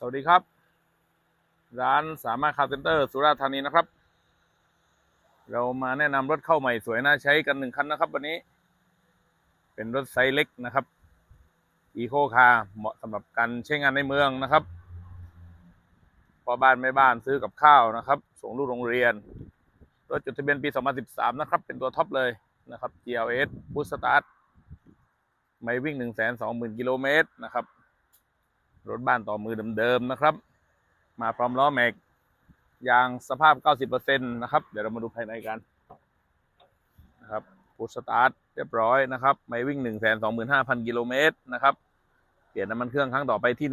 สวัสดีครับ ร้านสามารถคาร์เซ็นเตอร์ สุราษฎร์ธานีนะครับ เรามาแนะนำรถเข้าใหม่สวยน่าใช้กันหนึ่งคันนะครับ วันนี้ เป็นรถไซส์เล็กนะครับอีโคคาร์เหมาะสำหรับการใช้งานในเมืองนะครับพอบ้านไม่บ้านซื้อกับข้าวนะครับ ส่งลูกโรงเรียนรถจดทะเบียนปี 2013 นะครับ เป็นตัวท็อปเลยนะครับ GLS พุ s สตาร์ทไม่วิ่ง 120,000 กิโลเมตรนะครับ รถบ้านต่อมือเดิมๆนะครับ มาพร้อมล้อแม็กยางสภาพ 90%นะครับ เดี๋ยวเรามาดูภายในกันนะครับพุชสตาร์ทเรียบร้อยนะครับ ไม่วิ่ง 125,000 กิโลเมตรนะครับ เปลี่ยนน้ำมันเครื่องครั้งต่อไปที่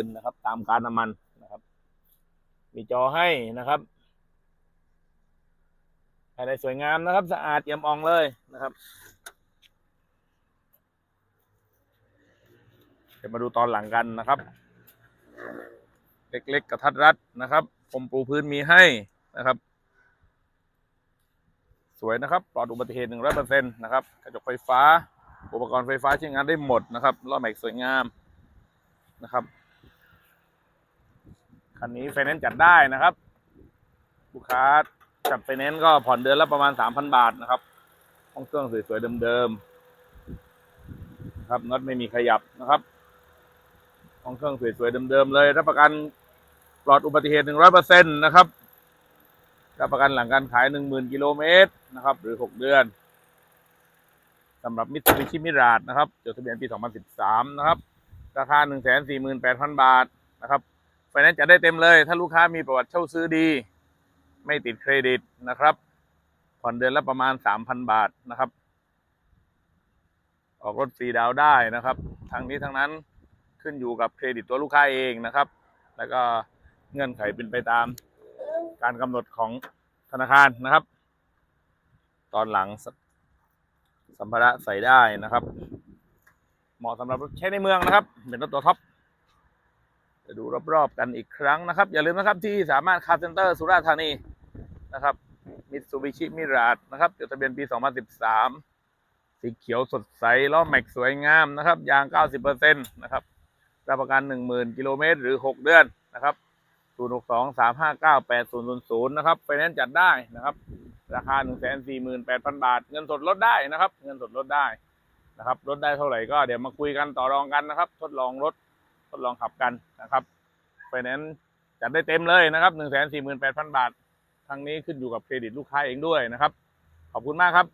130,000นะครับ ตามการน้ำมันนะครับ มีจอให้นะครับภายในสวยงามนะครับ สะอาดเอี่ยมอ่องเลยนะครับ ดี๋ยวมาดูตอนหลังกันนะครับ เล็กๆกระทัดรัดนะครับผมปูพื้นมีให้นะครับ สวยนะครับปลอดอุบัติเหตุหนึ่งร้อยเปอร์เซ็นต์นะครับกระจกไฟฟ้า อุปกรณ์ไฟฟ้าใช้งานได้หมดนะครับล้อแม็กสวยงามนะครับคันนี้ไฟแนนซ์จัดได้นะครับ ลูกค้าจัดไฟแนนซ์ก็ผ่อนเดือนละประมาณสามพันบาทนะครับห้องเครื่องสวยๆเดิมๆนะครับน็อตไม่มีขยับนะครับ ห้องเครื่องสวยๆเดิมๆเลยรับประกันปลอดอุบัติเหตุหนึ่งร้อยเปอร์เซ็นต์นะครับรับประกันหลังการขายหนึ่งหมื่นกิโลเมตรนะครับ หรือหกเดือนสำหรับมิตซูบิชิมิราดนะครับจดทะเบียนปี2013นะครับ ราคา1 4 8 0 0 0บาทนะครับไฟแนนซ์จะได้เต็มเลย ถ้าลูกค้ามีประวัติเช่าซื้อดี ไม่ติดเครดิตนะครับ ผ่อนเดือนละประมาณ3,000บาทนะครับ ออกรถฟรีดาวได้นะครับ ทั้งนี้ทั้งนั้น ขึ้นอยู่กับเครดิตตัวลูกค้าเองนะครับ แล้วก็เงื่อนไขเป็นไปตามการกำหนดของธนาคารนะครับ ตอนหลังสสัมภาระใส่ได้นะครับ เหมาะสำหรับใช้ในเมืองนะครับ เป็นรถตัวท็อปจะดูรอบๆกันอีกครั้งนะครับ อย่าลืมนะครับที่สามารถคาร์เซ็นเตอร์สุราษฎร์ธานีนะครับมิตซูบิชิมิราดนะครับจดทะเบียนปี 2013 สีเขียวสดใสล้อแม็กสวยงามนะครับ ยาง 90%นะครับ รับประกัน 10,000 กิโลเมตรหรือ 6 เดือนนะครับ 062 359 8000 นะครับไฟแนนซ์จัดได้นะครับ ราคา 148,000 บาท เงินสดลดได้นะครับ เงินสดลดได้นะครับลดได้เท่าไหร่ก็เดี๋ยวมาคุยกันต่อรองกันนะครับ ทดลองรถทดลองขับกันนะครับไฟแนนซ์จัดได้เต็มเลยนะครับ 148,000 บาททางนี้ขึ้นอยู่กับเครดิตลูกค้าเองด้วยนะครับ ขอบคุณมากครับ